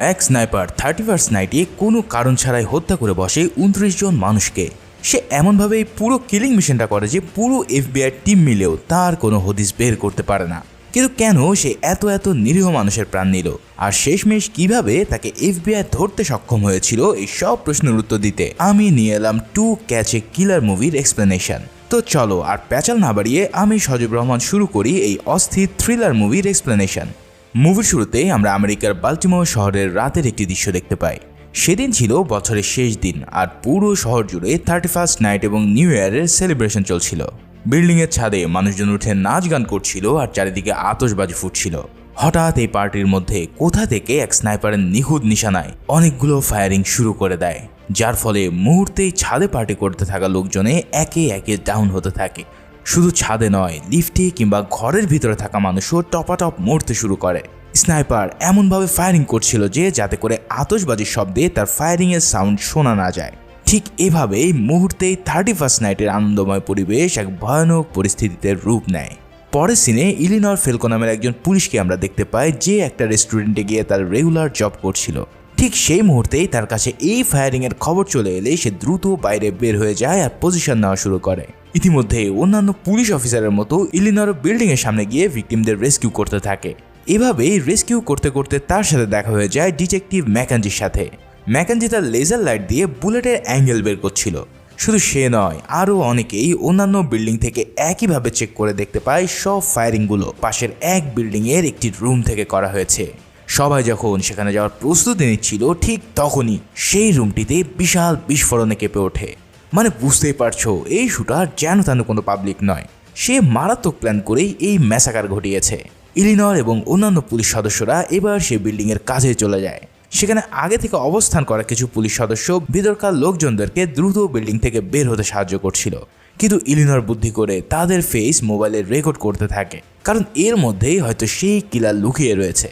এক sniper thirty first নাইটে কোনো কারণ ছাড়াই হত্যা করে বসে উনত্রিশ জন মানুষকে। সে এমনভাবে এই পুরো কিলিং মিশনটা করে যে পুরো এফবিআই টিম মিলেও তার কোনো হদিস বের করতে পারে না। কিন্তু কেন সে এত এত নিরীহ মানুষের প্রাণ নিল? আর শেষমেশ কীভাবে তাকে এফবিআই ধরতে সক্ষম হয়েছিল এই সব প্রশ্নের উত্তর দিতে আমি নিয়ে এলাম টু ক্যাচ এ কিলার মুভির এক্সপ্লেনেশন। তো চলো আর প্যাচাল না বাড়িয়ে আমি সজীব রহমান শুরু করি এই অস্থির থ্রিলার মুভির এক্সপ্লেনেশন। মুভির শুরুতে আমরা আমেরিকার বাল্টিমোর শহরের রাতের একটি দৃশ্য দেখতে পাই। সেদিন ছিল বছরের শেষ দিন আর পুরো শহর জুড়ে থার্টি ফার্স্ট নাইট এবং নিউ ইয়ারের সেলিব্রেশন চলছিল। বিল্ডিংয়ের ছাদে মানুষজন উঠে নাচ গান করছিল আর চারিদিকে আতশবাজি ফুটছিল। হঠাৎ এই পার্টির মধ্যে কোথা থেকে এক স্নাইপারের নিখুঁত নিশানায় অনেকগুলো ফায়ারিং শুরু করে দেয়। যার ফলে মুহূর্তেই ছাদে পার্টি করতে থাকা লোকজনে একে একে ডাউন হতে থাকে। শুধু ছাদে নয়, লিফটে কিংবা ঘরের ভিতরে থাকা মানুষও টপাটপ মরতে শুরু করে। স্নাইপার এমনভাবে ফায়ারিং করছিল যে যাতে করে আতশবাজির শব্দে তার ফায়ারিংয়ের সাউন্ড শোনা না যায়। ঠিক এভাবেই মুহূর্তেই থার্টি ফার্স্ট নাইটের আনন্দময় পরিবেশ এক ভয়ানক পরিস্থিতিতে রূপ নেয়। পরের সিনে ইলিনর ফেলকো নামের একজন পুলিশকে আমরা দেখতে পাই যে একটা রেস্টুরেন্টে গিয়ে তার রেগুলার জব করছিল। ঠিক সেই মুহূর্তেই তার কাছে এই ফায়ারিংয়ের খবর চলে এলে সে দ্রুত বাইরে বের হয়ে যায় আর পজিশন নেওয়া শুরু করে। ইতিমধ্যে অন্যান্য পুলিশ অফিসারের মতো ইলিনর বিল্ডিংয়ের সামনে গিয়ে ভিকটিমদের রেস্কিউ করতে থাকে। এভাবেই রেস্কিউ করতে করতে তার সাথে দেখা হয়ে যায় ডিটেকটিভ ম্যাকানজির সাথে। ম্যাকানজি তার লেজার লাইট দিয়ে বুলেটের অ্যাঙ্গেল বের করছিল। শুধু সে নয়, আরও অনেকেই অন্যান্য বিল্ডিং থেকে একইভাবে চেক করে দেখতে পায় সব ফায়ারিংগুলো পাশের এক বিল্ডিংয়ের একটি রুম থেকে করা হয়েছে। সবাই যখন সেখানে যাওয়ার প্রস্তুতি নিচ্ছিল, ঠিক তখনই সেই রুমটিতে বিশাল বিস্ফোরণে কেঁপে ওঠে। মানে বুঝতেই পারছ, এই শুটার যেন তেন কোনো পাবলিক নয়। সে মারাত্মক প্ল্যান করেই এই ম্যাসাকার ঘটিয়েছে। ইলিনর এবং অন্যান্য পুলিশ সদস্যরা এবার সে বিল্ডিংয়ের কাজে চলে যায়। সেখানে আগে থেকে অবস্থান করা কিছু পুলিশ সদস্য ভিতরকার লোকজনদেরকে দ্রুত বিল্ডিং থেকে বের হতে সাহায্য করছিল। কিন্তু ইলিনর বুদ্ধি করে তাদের ফেস মোবাইলে রেকর্ড করতে থাকে। কারণ এর মধ্যেই হয়তো সেই কিলার লুকিয়ে রয়েছে।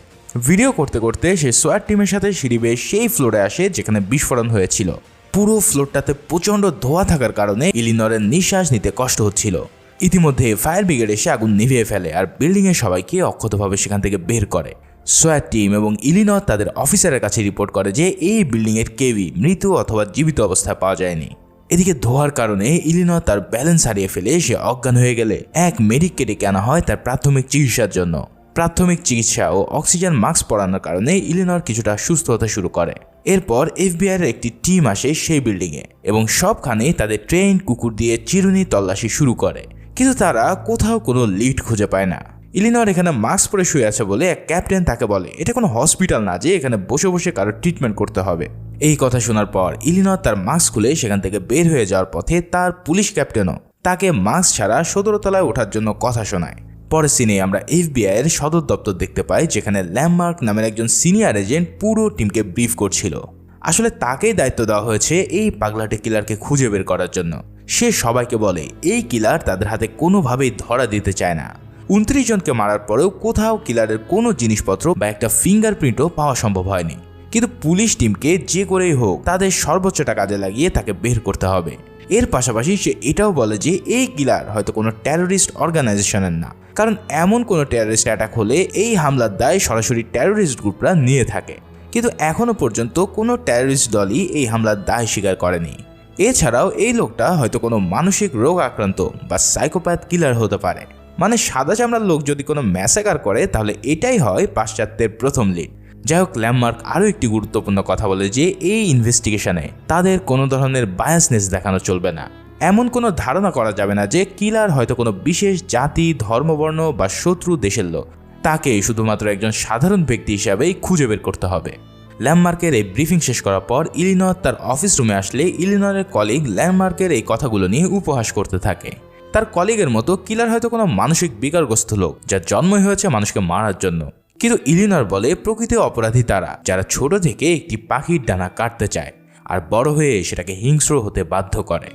ভিডিও করতে করতে সে সোয়ার টিমের সাথে সিঁড়ি বেয়ে সেই ফ্লোরে আসে যেখানে বিস্ফোরণ হয়েছিল। পুরো ফ্লোরটাতে প্রচণ্ড ধোয়া থাকার কারণে ইলিনরের নিঃশ্বাস নিতে কষ্ট হচ্ছিল। ইতিমধ্যে ফায়ার ব্রিগেড এসে আগুন নিভিয়ে ফেলে আর বিল্ডিংয়ের সবাইকে অক্ষতভাবে সেখান থেকে বের করে। সোয়ার টিম এবং ইলিনর তাদের অফিসারের কাছে রিপোর্ট করে যে এই বিল্ডিংয়ের কেউই মৃত অথবা জীবিত অবস্থায় পাওয়া যায়নি। এদিকে ধোয়ার কারণে ইলিনর তার ব্যালেন্স হারিয়ে ফেলে সে অজ্ঞান হয়ে গেলে। এক মেডিককে ডেকে আনা হয় তার প্রাথমিক চিকিৎসার জন্য। প্রাথমিক চিকিৎসা ও অক্সিজেন মাস্ক পরানোর কারণে ইলিনর কিছুটা সুস্থ হতে শুরু করে। এরপর এফবিআই এর একটি টিম আসে সেই বিল্ডিংয়ে এবং সবখানে তাদের ট্রেন, কুকুর দিয়ে চিরুনি তল্লাশি শুরু করে। কিন্তু তারা কোথাও কোনো লিড খুঁজে পায় না। ইলিনর এখানে মাস্ক পরে শুয়ে আছে বলে এক ক্যাপ্টেন তাকে বলে, এটা কোনো হসপিটাল না যে এখানে বসে বসে কারও ট্রিটমেন্ট করতে হবে। এই কথা শোনার পর ইলিনর তার মাস্ক খুলে সেখান থেকে বের হয়ে যাওয়ার পথে তার পুলিশ ক্যাপ্টেনও তাকে মাস্ক ছাড়া সতেরো তলায় ওঠার জন্য কথা শোনায়। পরের সিনে আমরা এফবিআই এর সদর দপ্তর দেখতে পাই, যেখানে ল্যাম্পমার্ক নামের একজন সিনিয়র এজেন্ট পুরো টিমকে ব্রিফ করছিল। আসলে তাকেই দায়িত্ব দেওয়া হয়েছে এই পাগলাটে কিলারকে খুঁজে বের করার জন্য। সে সবাইকে বলে, এই কিলার তাদের হাতে কোনোভাবেই ধরা দিতে চায় না। উনত্রিশ জনকে মারার পরেও কোথাও কিলারের কোনো জিনিসপত্র বা একটা ফিঙ্গারপ্রিন্টও পাওয়া সম্ভব হয়নি। কিন্তু পুলিশ টিমকে যে করেই হোক, তাদের সর্বোচ্চটা কাজে লাগিয়ে তাকে বের করতে হবে। এর পাশাপাশি সে এটাও বলে যে এই কিলার হয়তো কোনো টেরোরিস্ট অর্গানাইজেশনের না। কারণ এমন কোনো টেরোরিস্ট অ্যাটাক হলে এই হামলার দায় সরাসরি টেরোরিস্ট গ্রুপরা নিয়ে থাকে। কিন্তু এখনও পর্যন্ত কোনো টেরোরিস্ট দলই এই হামলার দায় স্বীকার করেনি। এছাড়াও এই লোকটা হয়তো কোনো মানসিক রোগ আক্রান্ত বা সাইকোপ্যাথ কিলার হতে পারে। মানে সাদা চামড়ার লোক যদি কোনো ম্যাসাকার করে, তাহলে এটাই হয় পাশ্চাত্যের প্রথম লিড যাই হোক ল্যাম্পমার্ক আরও একটি গুরুত্বপূর্ণ কথা বলে যে, এই ইনভেস্টিগেশনে তাদের কোনো ধরনের বায়াসনেস দেখানো চলবে না। এমন কোনো ধারণা করা যাবে না যে কিলার হয়তো কোনো বিশেষ জাতি, ধর্মবর্ণ বা শত্রু দেশের লোক। তাকে শুধুমাত্র একজন সাধারণ ব্যক্তি হিসাবেই খুঁজে বের করতে হবে। ল্যাম্পমার্কের এই ব্রিফিং শেষ করার পর ইলিনর তার অফিস রুমে আসলে ইলিনরের কলিগ ল্যাম্পমার্কের এই কথাগুলো নিয়ে উপহাস করতে থাকে। তার কলিগের মতো কিলার হয়তো কোনো মানসিক বিকারগ্রস্ত লোক, যার জন্মই হয়েছে মানুষকে মারার জন্য। কিন্তু ইলিনর বলে প্রকৃত অপরাধী তারা, যারা ছোট থেকে একটি পাখির ডানা কাটতে চায় আর বড় হয়ে সেটাকে হিংস্র হতে বাধ্য করে।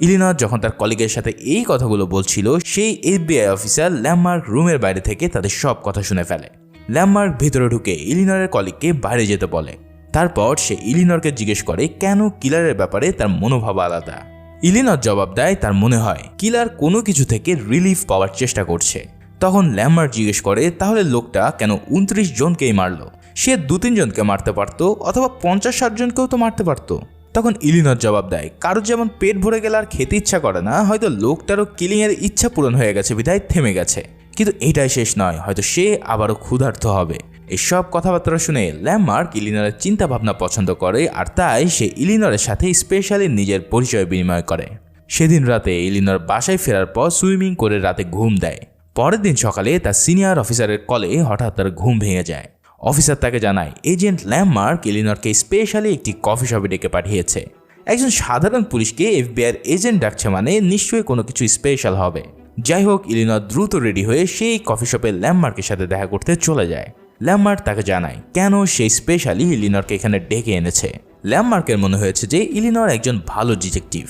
ইলিনর যখন তার কলিগের সাথে এই কথাগুলো বলছিল, সেই এফবিআই অফিসার ল্যাম্পমার্ক রুমের বাইরে থেকে তাদের সব কথা শুনে ফেলে। ল্যাম্পমার্ক ভিতরে ঢুকে ইলিনরের কলিগকে বাইরে যেতে বলে। তারপর সে ইলিনরকে জিজ্ঞেস করে, কেন কিলারের ব্যাপারে তার মনোভাব আলাদা? ইলিনর জবাব দেয়, তার মনে হয়, কিলার কোনো কিছু থেকে রিলিফ পাওয়ার চেষ্টা করছে। তখন ল্যাম্বার জিজ্ঞেস করে, তাহলে লোকটা কেন উনত্রিশ জনকেই মারলো? সে দু তিনজনকে মারতে পারতো, অথবা পঞ্চাশ ষাট জনকেও তো মারতে পারতো? তখন ইলিনর জবাব দেয় কারোর যেমন পেট ভরে গেলে আর খেতে ইচ্ছা করে না, হয়তো লোকটারও কিলিংয়ের ইচ্ছা পূরণ হয়ে গেছে, বিধায় থেমে গেছে। কিন্তু এটাই শেষ নয়, হয়তো সে আবারও ক্ষুধার্ত হবে। এসব কথাবার্তা শুনে ল্যামমার্ক ইলিনরের চিন্তা ভাবনা পছন্দ করে, আর তাই সে ইলিনরের সাথে স্পেশালি নিজের পরিচয় বিনিময় করে। সেদিন রাতে ইলিনর বাসায় ফেরার পর সুইমিং করে রাতে ঘুম দেয়। পরের দিন সকালে তার সিনিয়র অফিসারের কলে হঠাৎ তার ঘুম ভেঙে যায়। অফিসার তাকে জানায়, এজেন্ট ল্যামমার্ক ইলিনরকে স্পেশালি একটি কফি শপে ডেকে পাঠিয়েছে। একজন সাধারণ পুলিশকে এফবিআইয়ের এজেন্ট ডাকছে মানে নিশ্চয়ই কোনো কিছু স্পেশাল হবে। যাই হোক, ইলিনর দ্রুত রেডি হয়ে সেই কফি শপে ল্যামমার্কের সাথে দেখা করতে চলে যায়। ল্যামমার্ক তাকে জানায়, কেন সেই স্পেশালি ইলিনরকে এখানে ডেকে এনেছে? ল্যামমার্কের মনে হয়েছে যে ইলিনর একজন ভালো ডিটেকটিভ।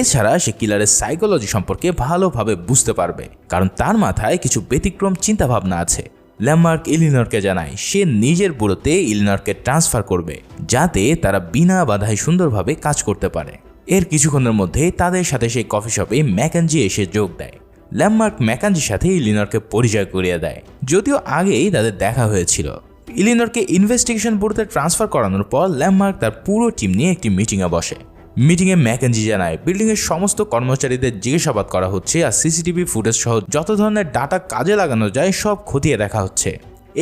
এছাড়া সে কিলারের সাইকোলজি সম্পর্কে ভালোভাবে বুঝতে পারবে, কারণ তার মাথায় কিছু ব্যতিক্রম চিন্তাভাবনা আছে। ল্যামমার্ক ইলিনরকে জানায়, সে নিজের বুড়োতে ইলিনরকে ট্রান্সফার করবে, যাতে তারা বিনা বাধায় সুন্দরভাবে কাজ করতে পারে। এর কিছুক্ষণের মধ্যে তাদের সাথে সেই কফি শপে ম্যাকানজি এসে যোগ দেয়। ল্যামমার্ক ম্যাকানজির সাথে ইলিনরকে পরিচয় করিয়ে দেয়, যদিও আগেই তাদের দেখা হয়েছিল। ইলিনরকে ইনভেস্টিগেশন বোর্ডে ট্রান্সফার করানোর পর ল্যামমার্ক তার পুরো টিম নিয়ে একটি মিটিংয়ে বসে। মিটিংয়ে ম্যাকেনজি জানায় বিল্ডিংয়ের সমস্ত কর্মচারীদের জিজ্ঞাসাবাদ করা হচ্ছে আর সিসিটিভি ফুটেজ সহ যত ধরনের ডাটা কাজে লাগানো যায়, সব খতিয়ে দেখা হচ্ছে।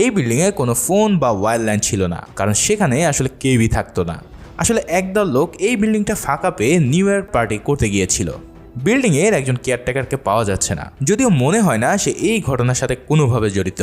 এই বিল্ডিংয়ে কোনো ফোন বা ওয়্যার লাইন ছিল না, কারণ সেখানে আসলে কেউই থাকতো না। আসলে একদল লোক এই বিল্ডিংটা ফাঁকা পেয়ে নিউ ইয়ার পার্টি করতে গিয়েছিল। বিল্ডিংয়ের একজন কেয়ারটেকারকে পাওয়া যাচ্ছে না। যদিও মনে হয় না সে এই ঘটনার সাথে কোনোভাবে জড়িত,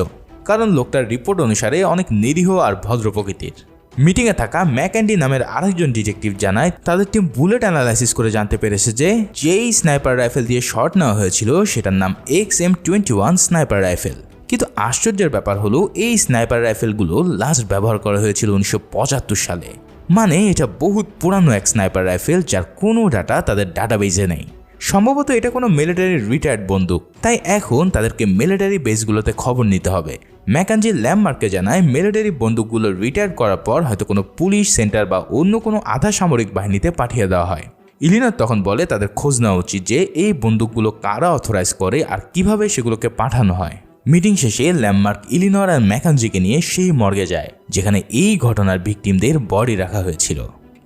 কারণ লোকটার রিপোর্ট অনুসারে অনেক নিরীহ আর ভদ্র প্রকৃতির। মিটিংয়ে থাকা ম্যাক্যান্ডি নামের আরেকজন ডিটেকটিভ জানায়, তাদের টিম বুলেট অ্যানালাইসিস করে জানতে পেরেছে যে যেই স্নাইপার রাইফেল দিয়ে শট নেওয়া হয়েছিল, সেটার নাম X M twenty one sniper rifle কিন্তু আশ্চর্যের ব্যাপার হলো, এই স্নাইপার রাইফেলগুলো লাস্ট ব্যবহার করা হয়েছিল উনিশশো পঁচাত্তর সালে। মানে এটা বহুত পুরানো এক স্নাইপার রাইফেল যার কোনো ডাটা তাদের ডাটাবেজে নেই। সম্ভবত এটা কোনো মিলিটারি রিটায়ার্ড বন্দুক, তাই এখন তাদেরকে মিলিটারি বেসগুলোতে খবর নিতে হবে। ম্যাকানজি ল্যাম্পমার্ককে জানায়, মিলিটারি বন্দুকগুলো রিটায়ার করার পর হয়তো কোনো পুলিশ, সেন্টার বা অন্য কোনো আধা সামরিক বাহিনীতে পাঠিয়ে দেওয়া হয়। ইলিনার তখন বলে, তাদের খোঁজ নেওয়া উচিত যে এই বন্দুকগুলো কারা অথরাইজ করে আর কীভাবে সেগুলোকে পাঠানো হয়। মিটিং শেষে ল্যাম্পমার্ক ইলিনর আর ম্যাকানজিকে নিয়ে সেই মর্গে যায়, যেখানে এই ঘটনার ভিকটিমদের বডি রাখা হয়েছিল।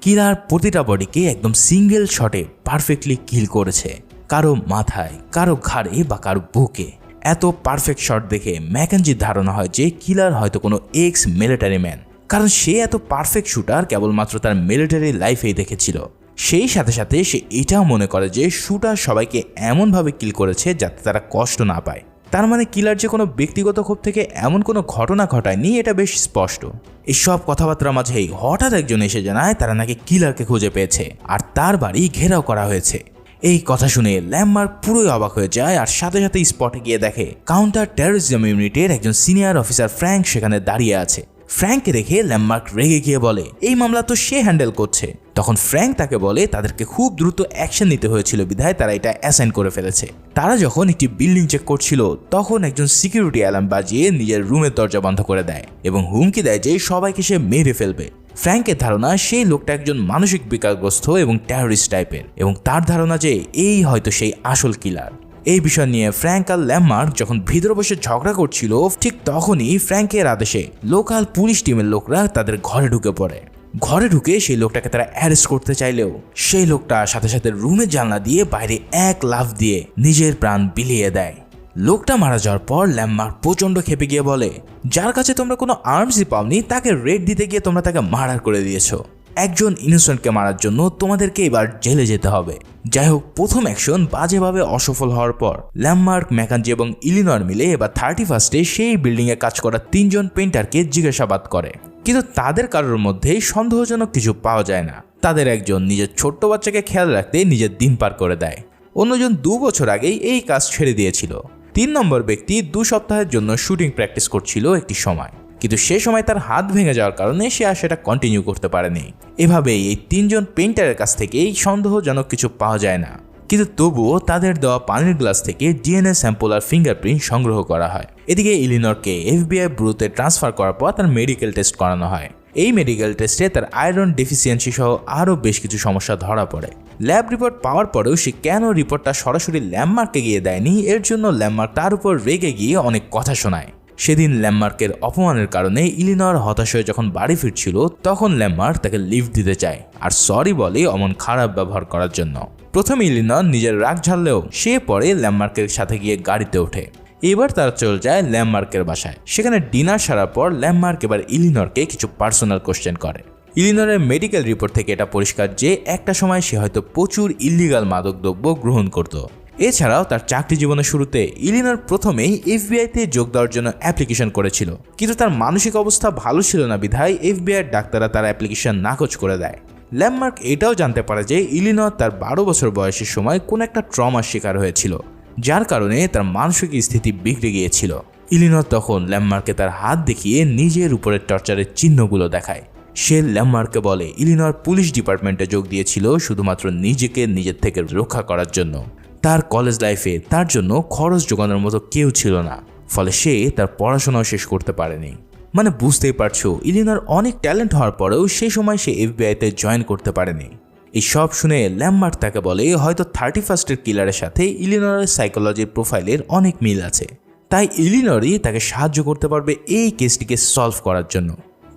কিলার প্রতিটা বডিকে একদম সিঙ্গেল শটে পারফেক্টলি কিল করেছে, কারও মাথায়, কারও ঘাড়ে বা কারও বুকে। এত পারফেক্ট শট দেখে ম্যাকেনজির ধারণা হয় যে কিলার হয়তো কোনো এক্স মিলিটারি ম্যান কারণ সে এত পারফেক্ট শুটার কেবলমাত্র তার মিলিটারি লাইফেই দেখেছিল। সেই সাথে সাথে সে এটাও মনে করে যে শুটার সবাইকে এমনভাবে কিল করেছে যাতে তারা কষ্ট না পায়। তার মানে কিলার যে কোনো ব্যক্তিগত ক্ষোভ থেকে এমন কোনো ঘটনা ঘটায়নি, এটা বেশ স্পষ্ট। এই সব কথাবার্তার মাঝেই হঠাৎ একজন এসে জানায় তারা নাকি কিলারকে খুঁজে পেয়েছে, আর তার বাড়ি ঘেরাও করা হয়েছে। এই কথা শুনে ল্যাম্বার্ক পুরোই অবাক হয়ে যায় আর সাথে সাথে স্পটে গিয়ে দেখে কাউন্টার টেরোরিজম ইউনিটের একজন সিনিয়র অফিসার ফ্র্যাঙ্ক সেখানে দাঁড়িয়ে আছে। ফ্র্যাঙ্ককে দেখে ল্যাম্বার্ক রেগে গিয়ে বলে, এই মামলা তো সে হ্যান্ডেল করছে। তখন ফ্র্যাঙ্ক তাকে বলে, তাদেরকে খুব দ্রুত অ্যাকশন নিতে হয়েছিল বিধায় তারা এটা অ্যাসাইন করে ফেলেছে। তারা যখন একটি বিল্ডিং চেক করছিল, তখন একজন সিকিউরিটি অ্যালার্ম বাজিয়ে নিজের রুমের দরজা বন্ধ করে দেয় এবং হুমকি দেয় যে সবাইকে সে মেরে ফেলবে। ফ্র্যাঙ্কের ধারণা, সেই লোকটা একজন মানসিক বিকারগ্রস্ত এবং টেরোরিস্ট টাইপের এবং তার ধারণা যে এই হয়তো সেই আসল কিলার এই বিষয় নিয়ে ফ্র্যাঙ্ক আর ল্যামার্ক যখন ভিতরে বসে ঝগড়া করছিল, ঠিক তখনই ফ্র্যাঙ্কের আদেশে লোকাল পুলিশ টিমের লোকরা তাদের ঘরে ঢুকে পড়ে। ঘরে ঢুকে সেই লোকটাকে তারা অ্যারেস্ট করতে চাইলেও, সেই লোকটা সাথে সাথে রুমের জানলা দিয়ে বাইরে এক লাফ দিয়ে নিজের প্রাণ বিলিয়ে দেয়। লোকটা মারা যাওয়ার পর ল্যাম্বার্ক প্রচণ্ড খেপে গিয়ে বলে, যার কাছে তোমরা কোনো আর্মসই পাওনি, তাকে রেড দিতে গিয়ে তোমরা তাকে মার্ডার করে দিয়েছ। একজন ইনোসেন্টকে মারার জন্য তোমাদেরকে এবার জেলে যেতে হবে। যাই হোক, প্রথম অ্যাকশন বাজেভাবে অসফল হওয়ার পর ল্যাম্বার্ক ম্যাকানজি এবং ইলিনর মিলে এবার থার্টি ফার্স্টে সেই বিল্ডিংয়ে কাজ করা তিনজন পেন্টারকে জিজ্ঞাসাবাদ করে। কিন্তু তাদের কারোর মধ্যেই সন্দেহজনক কিছু পাওয়া যায় না। তাদের একজন নিজের ছোট্ট বাচ্চাকে খেয়াল রাখতে নিজের দিন পার করে দেয়। অন্যজন দু বছর আগেই এই কাজ ছেড়ে দিয়েছিল। তিন নম্বর ব্যক্তি দু সপ্তাহের জন্য শুটিং প্র্যাকটিস করছিল একটি সময়। কিন্তু সে সময় তার হাত ভেঙে যাওয়ার কারণে সে আর সেটা কন্টিনিউ করতে পারেনি। এভাবেই এই তিনজন পেন্টারের কাছ থেকেই সন্দেহজনক কিছু পাওয়া যায় না। কিন্তু তবুও তাদের দেওয়া পানির গ্লাস থেকে ডিএনএ স্যাম্পল আর ফিঙ্গারপ্রিন্ট সংগ্রহ করা হয়। এদিকে ইলিনরকে এফবিআই ব্রুতে ট্রান্সফার করার পর তার মেডিকেল টেস্ট করানো হয়। এই মেডিকেল টেস্টে তার আয়রন ডেফিসিয়েন্সি সহ আরও বেশ কিছু সমস্যা ধরা পড়ে। ল্যাব রিপোর্ট পাওয়ার পরেও সে কেন রিপোর্টটা সরাসরি ল্যাম্পমার্কে গিয়ে দেয়নি? এর জন্য ল্যাম্পমার্ক তার উপর রেগে গিয়ে অনেক কথা শোনায়। সেদিন ল্যামমার্কের অপমানের কারণে ইলিনর হতাশ হয়ে যখন বাড়ি ফিরছিল, তখন ল্যামমার্ক তাকে লিফট দিতে চায়। আর সরি বলে অমন খারাপ ব্যবহার করার জন্য। প্রথমে ইলিনর নিজের রাগ ঝাড়লেও সে পরে ল্যামমার্কের সাথে গিয়ে গাড়িতে ওঠে। এবার তারা চলে যায় ল্যামমার্কের বাসায়। সেখানে ডিনার সারার পর ল্যামমার্ক এবার ইলিনরকে কিছু পার্সোনাল কোশ্চেন করে। ইলিনরের মেডিকেল রিপোর্ট থেকে এটা পরিষ্কার যে একটা সময় সে হয়তো প্রচুর ইলিগাল মাদকদ্রব্য গ্রহণ করত। এছাড়াও তার চাকরি জীবনের শুরুতে ইলিনর প্রথমেই এফবিআইতে যোগ দেওয়ার জন্য অ্যাপ্লিকেশন করেছিল। কিন্তু তার মানসিক অবস্থা ভালো ছিল না বিধায় এফবিআই ডাক্তাররা তার অ্যাপ্লিকেশন নাকচ করে দেয়। ল্যামমার্ক এটাও জানতে পারে যে ইলিনর তার বারো বছর বয়সের সময় কোন একটা ট্রমার শিকার হয়েছিল। যার কারণে তার মানসিক স্থিতি বিগড়ে গিয়েছিল। ইলিনর তখন ল্যামমার্কে তার হাত দেখিয়ে নিজের উপরে টর্চারের চিহ্নগুলো দেখায়। সে ল্যামমার্কে বলে ইলিনর পুলিশ ডিপার্টমেন্টে যোগ দিয়েছিল শুধুমাত্র নিজেকে নিজের থেকে রক্ষা করার জন্য। তার কলেজ লাইফে তার জন্য খরচ জোগানোর মতো কেউ ছিল না। ফলে সে তার পড়াশোনাও শেষ করতে পারেনি। মানে বুঝতেই পারছ ইলিনার অনেক ট্যালেন্ট হওয়ার পরেও সেই সময় সে এফবিআইতে জয়েন করতে পারেনি। এই সব শুনে ল্যামমার্ক তাকে বলে, হয়তো থার্টি ফার্স্টের কিলারের সাথে ইলিনরের সাইকোলজির প্রোফাইলের অনেক মিল আছে। তাই ইলিনরই তাকে সাহায্য করতে পারবে এই কেসটিকে সলভ করার জন্য।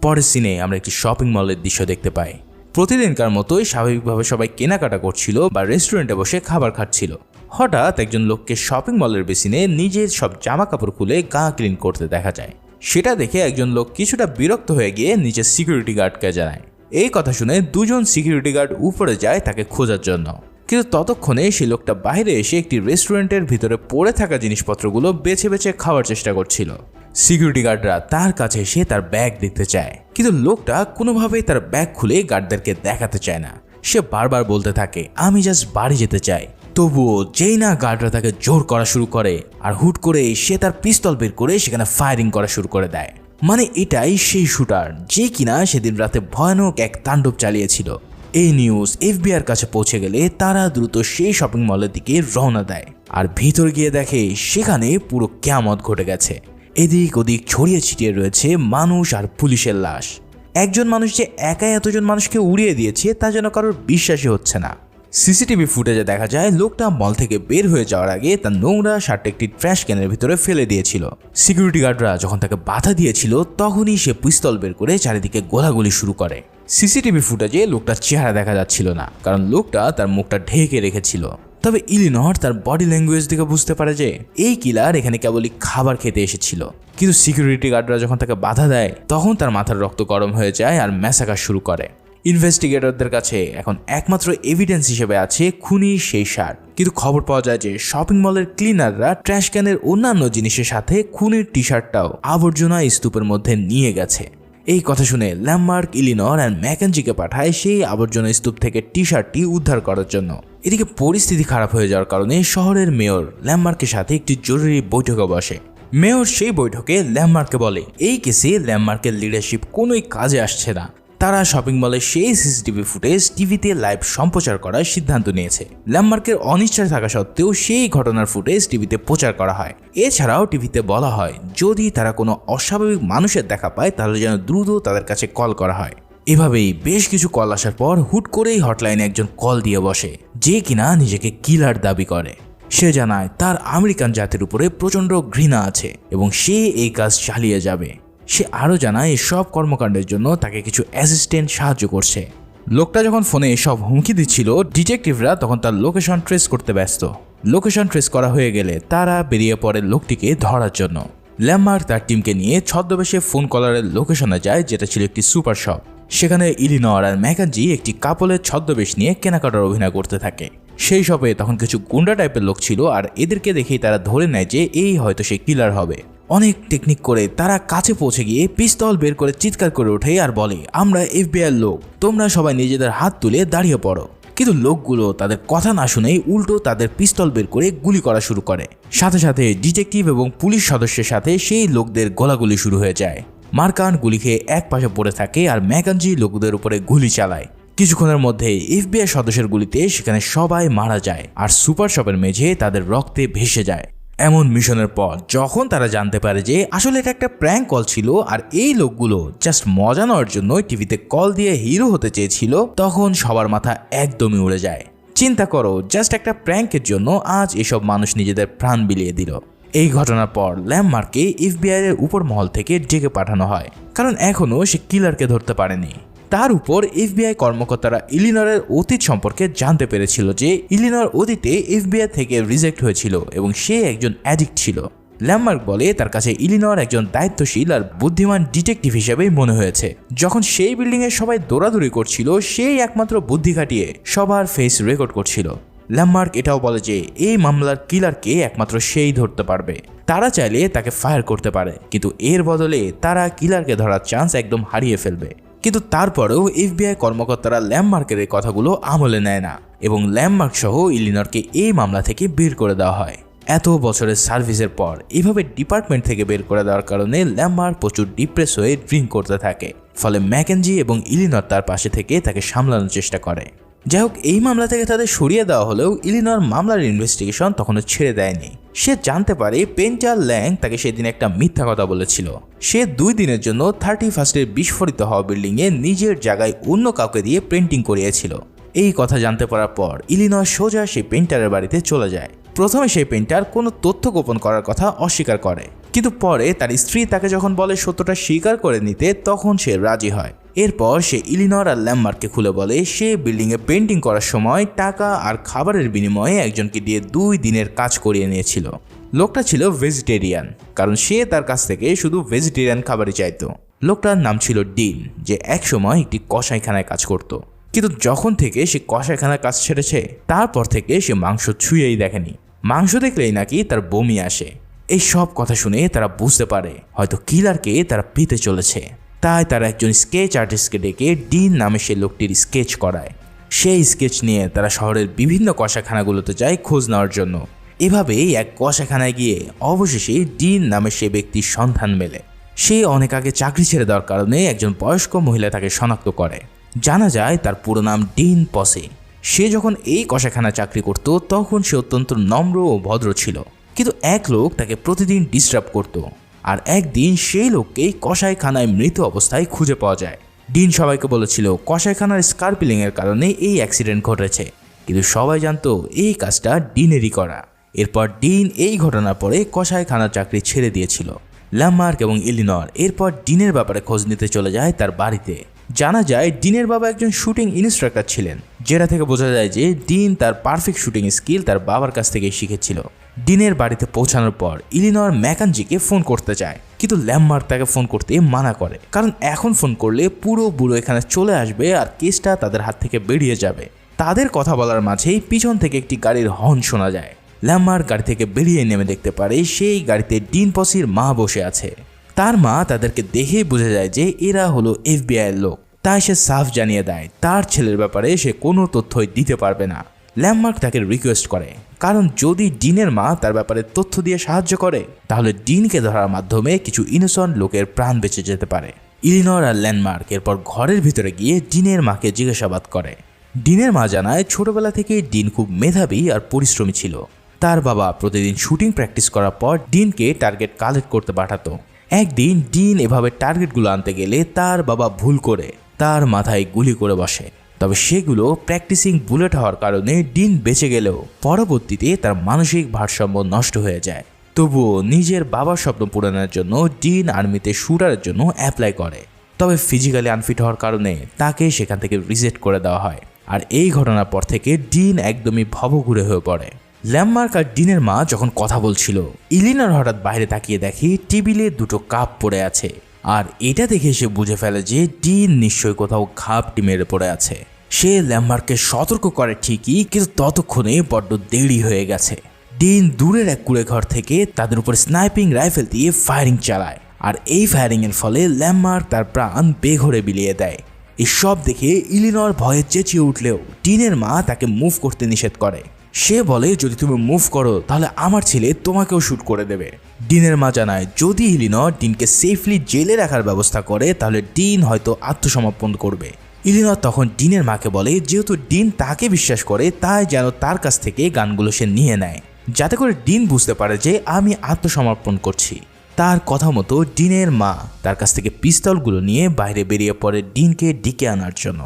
পরের সিনে আমরা একটি শপিং মলের দৃশ্য দেখতে পাই। প্রতিদিনকার মতোই স্বাভাবিকভাবে সবাই কেনাকাটা করছিল বা রেস্টুরেন্টে বসে খাবার খাচ্ছিল। হঠাৎ একজন লোককে শপিং মলের বেসিনে নিজের সব জামা কাপড় খুলে গা ক্লিন করতে দেখা যায়। সেটা দেখে একজন লোক কিছুটা বিরক্ত হয়ে গিয়ে নিজের সিকিউরিটি গার্ডকে জানায় এই কথা শুনে দুজন সিকিউরিটি গার্ড উপরে যায় তাকে খোঁজার জন্য। কিন্তু ততক্ষণে সেই লোকটা বাইরে এসে একটি রেস্টুরেন্টের ভিতরে পড়ে থাকা জিনিসপত্রগুলো বেছে বেছে খাওয়ার চেষ্টা করছিল। সিকিউরিটি গার্ডরা তার কাছে এসে তার ব্যাগ দেখতে চায়। কিন্তু লোকটা কোনোভাবেই তার ব্যাগ খুলে গার্ডদেরকে দেখাতে চায় না। সে বারবার বলতে থাকে, আমি জাস্ট বাড়ি যেতে চাই। তবুও যেই না গার্ডরা তাকে জোর করা শুরু করে, আর হুট করে সে তার পিস্তল বের করে সেখানে ফায়ারিং করা শুরু করে দেয়। মানে এটাই সেই শুটার, যে কিনা সেদিন রাতে ভয়ানক এক তাণ্ডব চালিয়েছিল। এই নিউজ এফবিআর কাছে পৌঁছে গেলে তারা দ্রুত সেই শপিং মলের দিকে রওনা দেয়। আর ভিতর গিয়ে দেখে সেখানে পুরো ক্যামত ঘটে গেছে। এদিক ওদিক ছড়িয়ে ছিটিয়ে রয়েছে মানুষ আর পুলিশের লাশ। একজন মানুষ যে একাই এতজন মানুষকে উড়িয়ে দিয়েছে তা যেন কারোর বিশ্বাসই হচ্ছে না। সিসিটিভি ফুটেজে দেখা যায়, লোকটা মল থেকে বের হয়ে যাওয়ার আগে তার নোংরা শার্টটা একটি ট্র্যাশ ক্যানের ভিতরে ফেলে দিয়েছিল। সিকিউরিটি গার্ডরা যখন তাকে বাধা দিয়েছিল, তখনই সে পিস্তল বের করে চারিদিকে গোলাগুলি শুরু করে। সিসিটিভি ফুটেজে লোকটার চেহারা দেখা যাচ্ছিল না, কারণ লোকটা তার মুখটা ঢেকে রেখেছিল। তবে ইলিনর তার বডি ল্যাঙ্গুয়েজ দেখে বুঝতে পারে যে, এই কিলার এখানে কেবলই খাবার খেতে এসেছিল। কিন্তু সিকিউরিটি গার্ডরা যখন তাকে বাধা দেয়, তখন তার মাথার রক্ত গরম হয়ে যায় আর ম্যাসাকার শুরু করে। ইনভেস্টিগেটরদের কাছে এখন একমাত্র এভিডেন্স হিসেবে আছে খুনি সেই শার্ট কিন্তু খবর পাওয়া যায় যে শপিং মলের ক্লিনাররা ট্র্যাশ ক্যানের অন্যান্য জিনিসের সাথে খুনির টি শার্টটাও আবর্জনা স্তূপের মধ্যে নিয়ে গেছে। এই কথা শুনে ল্যামমার্ক ইলিনর অ্যান্ড ম্যাকেনজিকে পাঠায় সেই আবর্জনা স্তূপ থেকে টি শার্টটি উদ্ধার করার জন্য। এদিকে পরিস্থিতি খারাপ হয়ে যাওয়ার কারণে শহরের মেয়র ল্যামমার্কের সাথে একটি জরুরি বৈঠকে বসে। মেয়র সেই বৈঠকে ল্যামমার্ককে বলে, এই কেসে ল্যামমার্কের লিডারশিপ কোনোই কাজে আসছে না। তারা শপিং মলে সেই সিসিটিভি ফুটেজ টিভিতে লাইভ সম্প্রচার করার সিদ্ধান্ত নিয়েছে। ল্যামমার্কের অনিচ্ছা থাকা সত্ত্বেও সেই ঘটনার ফুটেজ টিভিতে প্রচার করা হয়। এছাড়াও টিভিতে বলা হয়, যদি তারা কোনো অস্বাভাবিক মানুষের দেখা পায়, তাহলে যেন দ্রুত তাদের কাছে কল করা হয়। এভাবেই বেশ কিছু কল আসার পর হুট করেই হটলাইনে একজন কল দিয়ে বসে, যে কিনা নিজেকে কিলার দাবি করে। সে জানায়, তার আমেরিকান জাতির উপরে প্রচণ্ড ঘৃণা আছে এবং সে এই কাজ চালিয়ে যাবে। সে আরও জানায়, সব কর্মকাণ্ডের জন্য তাকে কিছু অ্যাসিস্ট্যান্ট সাহায্য করছে। লোকটা যখন ফোনে এসব হুমকি দিচ্ছিল ডিটেকটিভরা তখন তার লোকেশন ট্রেস করতে ব্যস্ত। লোকেশন ট্রেস করা হয়ে গেলে তারা বেরিয়ে পড়ে লোকটিকে ধরার জন্য। ল্যামার তার টিমকে নিয়ে ছদ্মবেশে ফোন কলারের লোকেশনে যায়, যেটা ছিল একটি সুপার শপ সেখানে ইলিনর আর ম্যাকানজি একটি কাপলের ছদ্মবেশ নিয়ে কেনাকাটার অভিনয় করতে থাকে। সেই সবে তখন কিছু গুন্ডা টাইপের লোক ছিল আর এদেরকে দেখেই তারা ধরে নেয় যে এই হয়তো সে কিলার হবে। অনেক টেকনিক করে তারা কাছে পৌঁছে গিয়ে পিস্তল বের করে চিৎকার করে ওঠে আর বলে, আমরা এফবিআই লোক, তোমরা সবাই নিজেদের হাত তুলে দাঁড়িয়ে পড়ো। কিন্তু লোকগুলো তাদের কথা না শুনেই উল্টো তাদের পিস্তল বের করে গুলি করা শুরু করে। সাথে সাথে ডিটেকটিভ এবং পুলিশ সদস্যের সাথে সেই লোকদের গোলাগুলি শুরু হয়ে যায়। মার্কান গুলি খেয়ে এক পাশে পড়ে থাকে আর ম্যাকানজি লোকদের উপরে গুলি চালায়। কিছুক্ষণের মধ্যে এফবিআই সদস্যের গুলিতে সেখানে সবাই মারা যায় আর সুপার শপের মেঝে তাদের রক্তে ভেসে যায়। এমন মিশনের পর যখন তারা জানতে পারে যে আসলে এটা একটা প্র্যাঙ্ক কল ছিল আর এই লোকগুলো জাস্ট মজা নেওয়ার জন্য টিভিতে কল দিয়ে হিরো হতে চেয়েছিল, তখন সবার মাথা একদমই উড়ে যায়। চিন্তা করো জাস্ট একটা প্র্যাঙ্কের জন্য আজ এসব মানুষ নিজেদের প্রাণ বিলিয়ে দিল। এই ঘটনার পর ল্যাম্পমার্ককে এফবিআই এর উপর মহল থেকে ডেকে পাঠানো হয়, কারণ এখনও সে কিলারকে ধরতে পারেনি। তার উপর এফবিআই কর্মকর্তারা ইলিনরের অতীত সম্পর্কে জানতে পেরেছিল যে ইলিনর অতীতে এফবিআই থেকে রিজেক্ট হয়েছিল এবং সে একজন অ্যাডিক্ট ছিল। ল্যাম্বার্ক বলে তার কাছে ইলিনর একজন দায়িত্বশীল আর বুদ্ধিমান ডিটেকটিভ হিসেবেই মনে হয়েছে। যখন সেই বিল্ডিংয়ে সবাই দৌড়াদৌড়ি করছিল, সেই একমাত্র বুদ্ধি খাটিয়ে সবার ফেস রেকর্ড করছিল। ল্যাম্বার্ক এটাও বলে যে, এই মামলার কিলারকে একমাত্র সেই ধরতে পারবে। তারা চাইলে তাকে ফায়ার করতে পারে, কিন্তু এর বদলে তারা কিলারকে ধরার চান্স একদম হারিয়ে ফেলবে। কিন্তু তারপরেও এফবিআই কর্মকর্তারা ল্যান্ডমার্কের এই কথাগুলো আমলে নেয় না এবং ল্যান্ডমার্ক সহ ইলিনরকে এই মামলা থেকে বের করে দেওয়া হয়। এত বছরের সার্ভিসের পর এভাবে ডিপার্টমেন্ট থেকে বের করে দেওয়ার কারণে ল্যাম্বার প্রচুর ডিপ্রেস হয়ে ড্রিঙ্ক করতে থাকে। ফলে ম্যাকেনজি এবং ইলিনর তার পাশে থেকে তাকে সামলানোর চেষ্টা করে। যাই হোক এই মামলা থেকে তাদের সরিয়ে দেওয়া হলেও ইলিনর মামলার ইনভেস্টিগেশন তখনও ছেড়ে দেয়নি। সে জানতে পারে পেন্টার ল্যাং তাকে সেদিন একটা মিথ্যা কথা বলেছিল। সে দুই দিনের জন্য থার্টি ফার্স্টের বিস্ফোরিত হওয়া বিল্ডিংয়ে নিজের জায়গায় অন্য কাউকে দিয়ে প্রিন্টিং করিয়েছিল। এই কথা জানতে পারার পর ইলিনর সোজা সেই পেন্টারের বাড়িতে চলে যায়। প্রথমে সেই পেন্টার কোনো তথ্য গোপন করার কথা অস্বীকার করে। কিন্তু পরে তার স্ত্রী তাকে যখন বলে সত্যটা স্বীকার করে নিতে, তখন সে রাজি হয়। এরপর সে ইলিনর আর ল্যাম্বার্ককে খুলে বলে, সে বিল্ডিংয়ে পেন্টিং করার সময় টাকা আর খাবারের বিনিময়ে একজনকে দিয়ে দুই দিনের কাজ করিয়ে নিয়েছিল। লোকটা ছিল ভেজিটেরিয়ান, কারণ সে তার কাছ থেকে শুধু ভেজিটেরিয়ান খাবারই চাইতো। লোকটার নাম ছিল ডিন, যে একসময় একটি কষাইখানায় কাজ করত। কিন্তু যখন থেকে সে কসাইখানায় কাজ ছেড়েছে, তারপর থেকে সে মাংস ছুঁয়েই দেখেনি। মাংস দেখলেই নাকি তার বমি আসে। এই সব কথা শুনে তারা বুঝতে পারে হয়তো কিলারকে তারা পেতে চলেছে। তাই তারা একজন স্কেচ আর্টিস্টকে ডেকে ডিন নামে সে লোকটির স্কেচ করায়। সেই স্কেচ নিয়ে তারা শহরের বিভিন্ন কষাখানাগুলোতে যায় খোঁজ নেওয়ার জন্য। এভাবেই এক কষাখানায় গিয়ে অবশেষে ডিন নামে সে ব্যক্তির সন্ধান মেলে। সে অনেক আগে চাকরি ছেড়ে দেওয়ার কারণে একজন বয়স্ক মহিলা তাকে শনাক্ত করে। জানা যায় তার পুরো নাম ডিন পসে। সে যখন এই কষাখানা চাকরি করত, তখন সে অত্যন্ত নম্র ও ভদ্র ছিল। কিন্তু এক লোক তাকে প্রতিদিন ডিস্টার্ব করত। আর একদিন সেই লোককেই কষাইখানায় মৃত অবস্থায় খুঁজে পাওয়া যায়। ডিন সবাইকে বলেছিল কষাইখানার স্কার্পিলিংয়ের কারণে এই অ্যাক্সিডেন্ট ঘটেছে। কিন্তু সবাই জানতো, এই কাজটা ডিনেরই করা। এরপর ডিন এই ঘটনার পরে কষাইখানার চাকরি ছেড়ে দিয়েছিল। ল্যামার্ক এবং ইলিনর এরপর ডিনের ব্যাপারে খোঁজ নিতে চলে যায় তার বাড়িতে। জানা যায়, ডিনের বাবা একজন শুটিং ইনস্ট্রাক্টর ছিলেন, যেটা থেকে বোঝা যায় যে ডিন তার পারফেক্ট শুটিং স্কিল তার বাবার কাছ থেকে শিখেছিল। ডিনের বাড়িতে পৌঁছানোর পর ইলিনর ম্যাকানজিকে ফোন করতে চায় কিন্তু ল্যাম্মার্ক তাকে ফোন করতে মানা করে। কারণ এখন ফোন করলে পুরো বুড়ো এখানে চলে আসবে আর কেসটা তাদের হাত থেকে বেরিয়ে যাবে। তাদের কথা বলার মাঝেই পিছন থেকে একটি গাড়ির হর্ন শোনা যায়। ল্যাম্মার গাড়ি থেকে বেরিয়ে নেমে দেখতে পারে সেই গাড়িতে ডিন পসির মা বসে আছে। তার মা তাদেরকে দেখেই বোঝা যায় যে এরা হলো এফবিআই এর লোক। তাই সে সাফ জানিয়ে দেয়, তার ছেলের ব্যাপারে সে কোনো তথ্যই দিতে পারবে না। ল্যাম্বার্ক তাকে রিকোয়েস্ট করে। কারণ যদি ডিনের মা তার ব্যাপারে তথ্য দিয়ে সাহায্য করে, তাহলে ডিনকে ধরার মাধ্যমে কিছু ইনোসেন্ট লোকের প্রাণ বেঁচে যেতে পারে। ইলিনর আর ল্যান্ডমার্ক এরপর ঘরের ভিতরে গিয়ে ডিনের মাকে জিজ্ঞাসাবাদ করে। ডিনের মা জানায়, ছোটবেলা থেকে ডিন খুব মেধাবী আর পরিশ্রমী ছিল। তার বাবা প্রতিদিন শুটিং প্র্যাকটিস করার পর ডিনকে টার্গেট কালেক্ট করতে পাঠাতো। একদিন ডিন এভাবে টার্গেটগুলো আনতে গেলে তার বাবা ভুল করে তার মাথায় গুলি করে বসে। তবে সেগুলো প্র্যাকটিসিং বুলেট হওয়ার কারণে ডিন বেঁচে গেলেও পরবর্তীতে তার মানসিক ভারসাম্য নষ্ট হয়ে যায়। তবুও নিজের বাবার স্বপ্ন পূরণের জন্য ডিন আর্মিতে শুটারের জন্য অ্যাপ্লাই করে। তবে ফিজিক্যালি আনফিট হওয়ার কারণে তাকে সেখান থেকে রিজেক্ট করে দেওয়া হয়। আর এই ঘটনার পর থেকে ডিন একদমই ভবঘুরে হয়ে পড়ে। ল্যাম্মার্ক আর ডিনের মা যখন কথা বলছিল ইলিনার হঠাৎ বাইরে তাকিয়ে দেখি টেবিলে দুটো কাপ পড়ে আছে। আর এটা দেখে সে বুঝে ফেলে যে ডিন নিশ্চয়ই কোথাও ঘাপটি মেরে পড়ে আছে। সে ল্যাম্বারকে সতর্ক করে ঠিকই, কিন্তু ততক্ষণে বড্ড দেরি হয়ে গেছে। ডিন দূরের এক কুড়ে ঘর থেকে তাদের উপর স্নাইপিং রাইফেল দিয়ে ফায়ারিং চালায়, আর এই ফায়ারিং এর ফলে ল্যাম্বার তার প্রাণ বেঘরে বিলিয়ে দেয়। এসব দেখে ইলিনর ভয়ে চেঁচিয়ে উঠলেও ডিনের মা তাকে মুভ করতে নিষেধ করে। সে বলে, যদি তুমি মুভ করো, তাহলে আমার ছেলে তোমাকেও শ্যুট করে দেবে। ডিনের মা জানায়, যদি ইলিনর ডিনকে সেফলি জেলে রাখার ব্যবস্থা করে, তাহলে ডিন হয়তো আত্মসমর্পণ করবে। ইলিনর তখন ডিনের মাকে বলে, যেহেতু ডিন তাকে বিশ্বাস করে, তাই যেন তার কাছ থেকে গানগুলো সে নিয়ে নেয়, যাতে করে ডিন বুঝতে পারে যে আমি আত্মসমর্পণ করছি। তার কথা মতো ডিনের মা তার কাছ থেকে পিস্তলগুলো নিয়ে বাইরে বেরিয়ে পড়ে ডিনকে ডেকে আনার জন্য।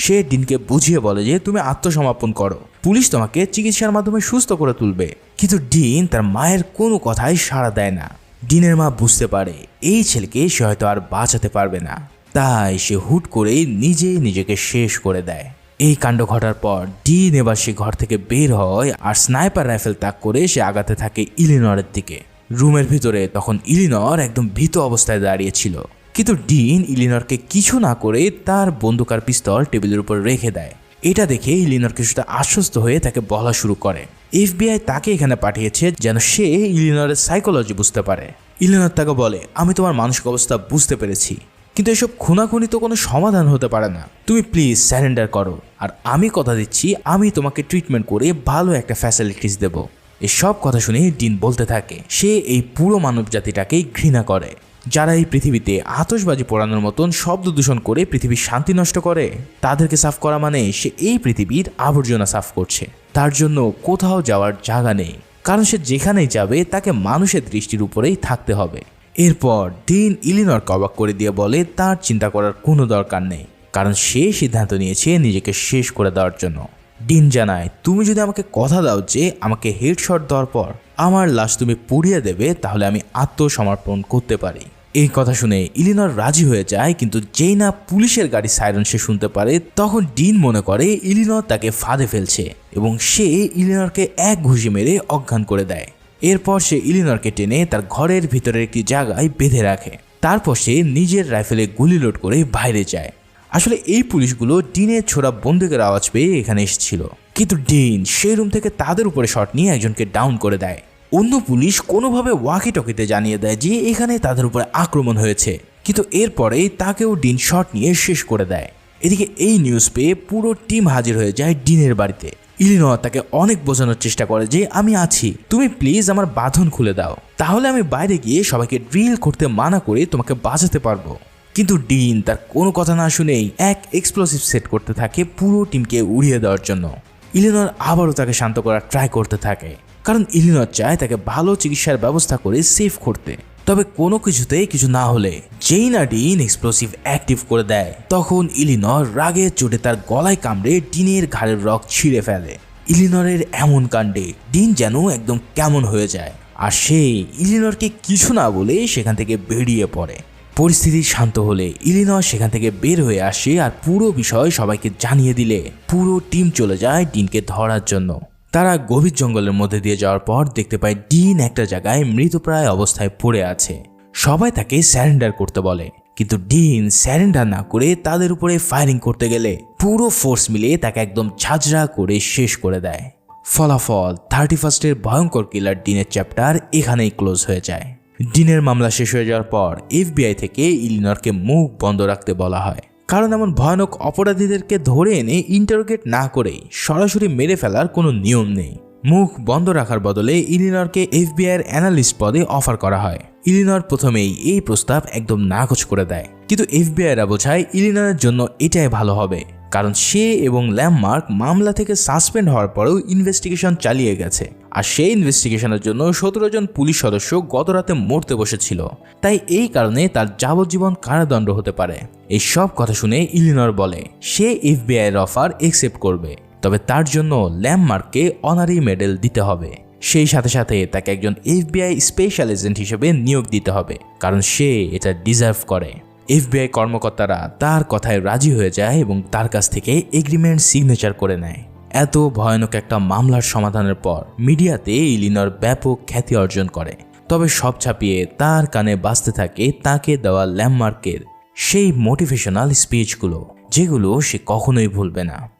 সে ডিনকে বুঝিয়ে বলে যে তুমি আত্মসমর্পণ করো। পুলিশ তোমাকে চিকিৎসার মাধ্যমে সুস্থ করে তুলবে। কিন্তু ডিন তার মায়ের কোনো কথাই সাড়া দেয় না। ডিনের মা বুঝতে পারে, এই ছেলেকে সে হয়তো আর বাঁচাতে পারবে না। তাই সে হুট করেই নিজেই নিজেকে শেষ করে দেয়। এই কাণ্ড ঘটার পর ডিন এবার সে ঘর থেকে বের হয় আর স্নাইপার রাইফেল তাক করে সে আগাতে থাকে ইলিনরের দিকে। রুমের ভিতরে তখন ইলিনর একদম ভীত অবস্থায় দাঁড়িয়েছিল কিন্তু ডিন ইলিনরকে কিছু না করে তার বন্দুকার পিস্তল টেবিলের উপর রেখে দেয়। এটা দেখে ইলিনর কিছুটা আশ্বস্ত হয়ে তাকে বলা শুরু করে। এফবিআই তাকে এখানে পাঠিয়েছে যেন সে ইলিনরের সাইকোলজি বুঝতে পারে। ইলিনর তাকে বলে, আমি তোমার মানসিক অবস্থা বুঝতে পেরেছি। কিন্তু এসব খুনাখুনি তো কোনো সমাধান হতে পারে না। তুমি প্লিজ স্যারেন্ডার করো। আর আমি কথা দিচ্ছি, আমি তোমাকে ট্রিটমেন্ট করে ভালো একটা ফ্যাসিলিটিস দেব। এসব কথা শুনে ডিন বলতে থাকে, সে এই পুরো মানব জাতিটাকেই ঘৃণা করে। যারা এই পৃথিবীতে আতশবাজি পোড়ানোর মতন শব্দ দূষণ করে পৃথিবীর শান্তি নষ্ট করে, তাদেরকে সাফ করা মানে সে এই পৃথিবীর আবর্জনা সাফ করছে। তার জন্য কোথাও যাওয়ার জায়গা নেই, কারণ সে যেখানেই যাবে তাকে মানুষের দৃষ্টির উপরেই থাকতে হবে। এরপর ডিন ইলিনর অবাক করে দিয়ে বলে, তার চিন্তা করার কোনো দরকার নেই, কারণ সে সিদ্ধান্ত নিয়েছে নিজেকে শেষ করে দেওয়ার জন্য। ডিন জানায়, তুমি যদি আমাকে কথা দাও যে আমাকে হেডশট দেওয়ার পর আমার লাশ তুমি পুড়িয়ে দেবে, তাহলে আমি আত্মসমর্পণ করতে পারি। এই কথা শুনে ইলিনর রাজি হয়ে যায়, কিন্তু যেই না পুলিশের গাড়ি সাইরন সে শুনতে পারে, তখন ডিন মনে করে ইলিনর তাকে ফাঁদে ফেলছে এবং সে ইলিনরকে এক ঘুষি মেরে অজ্ঞান করে দেয়। এরপর সে ইলিনরকে টেনে তার ঘরের ভিতরের একটি জায়গায় বেঁধে রাখে। তারপর সে নিজের রাইফেলে গুলি লোড করে বাইরে যায়। আসলে এই পুলিশগুলো ডিনের ছোড়া বন্দুকের আওয়াজ পেয়ে এখানে এসেছিল। কিন্তু ডিন সেই রুম থেকে তাদের উপরে শট নিয়ে একজনকে ডাউন করে দেয়। অন্য পুলিশ কোনোভাবে ওয়াকি টকিতে জানিয়ে দেয় যে এখানে তাদের উপরে আক্রমণ হয়েছে। কিন্তু এরপরেই তাকেও ডিন শট নিয়ে শেষ করে দেয়। এদিকে এই নিউজ পেয়ে পুরো টিম হাজির হয়ে যায় ডিনের বাড়িতে। ইলিনর তাকে অনেক বোঝানোর চেষ্টা করে যে, আমি আছি। তুমি প্লিজ আমার বাঁধন খুলে দাও। তাহলে আমি বাইরে গিয়ে সবাইকে ড্রিল করতে মানা করে তোমাকে বাঁচাতে পারব। কিন্তু ডিন তার কোনো কথা না শুনেই এক এক্সপ্লোসিভ সেট করতে থাকে পুরো টিমকে উড়িয়ে দেওয়ার জন্য। ইলিনর আবারও তাকে শান্ত করার ট্রাই করতে থাকে। কারণ ইলিনর চায় তাকে ভালো চিকিৎসার ব্যবস্থা করে সেভ করতে। তবে কোনো কিছুতেই কিছু না হলে যেই না ডিন এক্সপ্লোসিভ অ্যাক্টিভ করে দেয়, তখন ইলিনর রাগে চোটে তার গলায় কামড়ে ডিনের ঘাড়ের রক ছিঁড়ে ফেলে। ইলিনরের এমন কাণ্ডে ডিন যেন একদম কেমন হয়ে যায়। আর সে ইলিনরকে কিছু না বলে সেখান থেকে বেরিয়ে পড়ে। পরিস্থিতি শান্ত হলে ইলিনর সেখান থেকে বের হয়ে আসে আর পুরো বিষয় সবাইকে জানিয়ে দিলে। পুরো টিম চলে যায় ডিনকে ধরার জন্য। তারা গভীর জঙ্গলের মধ্যে দিয়ে যাওয়ার পর দেখতে পায় ডিন একটা জায়গায় মৃতপ্রায় অবস্থায় পড়ে আছে। সবাই তাকে স্যারেন্ডার করতে বলে। কিন্তু ডিন স্যারেন্ডার না করে তাদের উপরে ফায়ারিং করতে গেলে পুরো ফোর্স মিলিয়ে তাকে একদম ঝাঁঝরা করে শেষ করে দেয়। ফলাফল, থার্টি ফার্স্টের ভয়ঙ্কর কিলার ডিনের চ্যাপ্টার এখানেই ক্লোজ হয়ে যায়। ডিনের মামলা শেষ হয়ে যাওয়ার পর এফবিআই থেকে ইলিনরকে মুখ বন্ধ রাখতে বলা হয়। কারণ এমন ভয়ানক অপরাধীদেরকে ধরে এনে ইন্টারোগেট না করেই সরাসরি মেরে ফেলার কোনো নিয়ম নেই। মুখ বন্ধ রাখার বদলে ইলিনরকে এফবিআইয়ের অ্যানালিস্ট পদে অফার করা হয়। ইলিনর প্রথমেই এই প্রস্তাব একদম নাকচ করে দেয়। কিন্তু এফবিআইরা বোঝায় ইলিনরের জন্য এটাই ভালো হবে। কারণ সে এবং ল্যামমার্ক মামলা থেকে সাসপেন্ড হওয়ার পরেও ইনভেস্টিগেশন চালিয়ে গেছে। আর সেই ইনভেস্টিগেশনের জন্য সতেরো জন পুলিশ সদস্য গত রাতে মরতে বসেছিল। তাই এই কারণে তার যাবজ্জীবন কারাদণ্ড হতে পারে। এই সব কথা শুনে ইলিনর বলে, সে এফবিআই এর অফার একসেপ্ট করবে, তবে তার জন্য ল্যামমার্ককে অনারি মেডেল দিতে হবে। সেই সাথে সাথে তাকে একজন এফবিআই স্পেশাল এজেন্ট হিসেবে নিয়োগ দিতে হবে, কারণ সে এটা ডিজার্ভ করে। এফবিআই কর্মকর্তারা তার কথায় রাজি হয়ে যায় এবং তার কাছ থেকে এগ্রিমেন্ট সিগনেচার করে নেয়। এত ভয়ানক একটা মামলার সমাধানের পর মিডিয়াতে ইলিনর ব্যাপক খ্যাতি অর্জন করে। তবে সব ছাপিয়ে তার কানে বাঁচতে থাকে তাকে দেওয়া ল্যামমার্কের সেই মোটিভেশনাল স্পিচগুলো, যেগুলো সে কখনোই ভুলবে না।